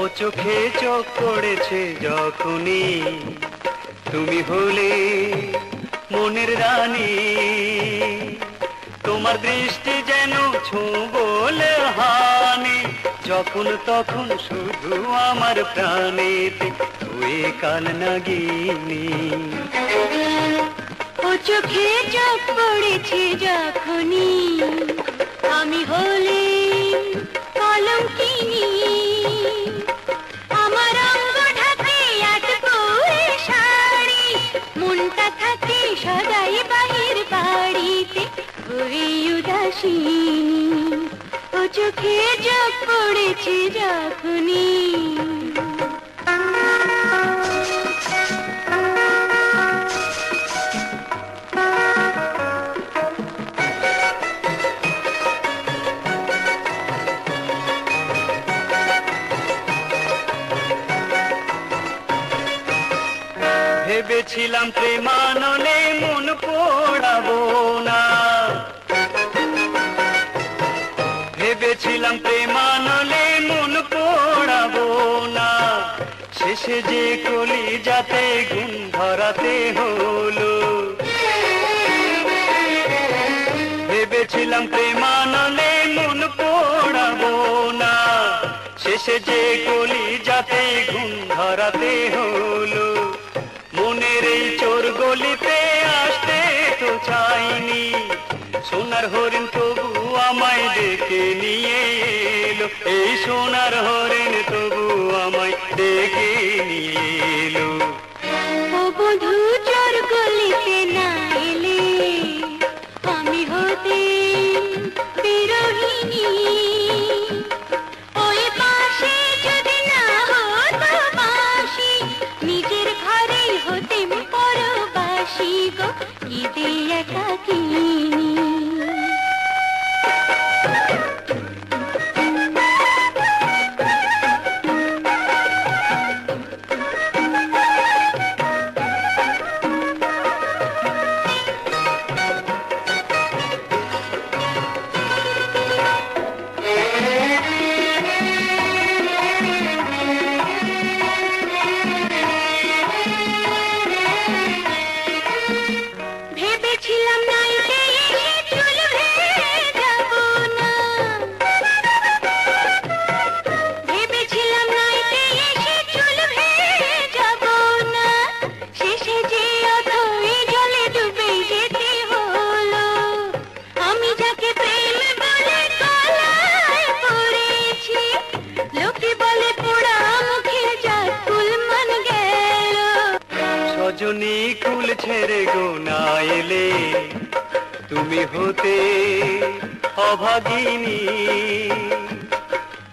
ও চোখে চোখ পড়েছে যখনই। তুমি হলে মনের রানী। তোমার দৃষ্টি যেন বলে হানি। যখন তখন শুধু আমার প্রাণেতে তুই কাল নাগিনী। ও চোখে চোখ পড়েছে যখনই। আমি হলে মনটা থাকে সদাই বাহির বাড়িতে। ওই উদাসিনী ও চোখে চোখ পড়েছে যখনই। ভেবেছিলাম প্রেমানলে মন পড়াবো না। ভেবেছিলাম প্রেমানলে মন পড়াবো না। শেষে যে কলি যাতে গুণ ধরাতে হলো। ভেবেছিলাম প্রেমানলে মন পড়াবো না। শেষে যে কলি যাতে ঘুম ধরাতে হলো। মনের এই চোর গলিতে আসতে তো চাইনি। সোনার হরিণ তবু আমায় ডেকে নিয়ে এলো। এই সোনার হরিণ তবু আমায় ডেকে নিয়ে গো সজনী কুল ছেড়ে গো না এলে। তুমি হতে অভাগিনী।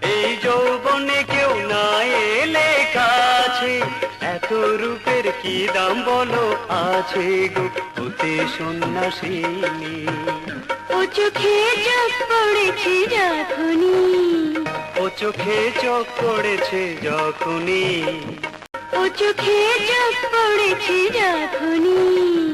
এই যৌবনে কেউ না এলে কাছে। এত রূপের কি দাম বলো? আছে গো হতে সন্ন্যাসিনী। ও চোখে চোখ পড়েছে যখনই। ও চোখে চোখ পড়েছে যখনই। ও চোখে চোখ পড়েছে যখনই।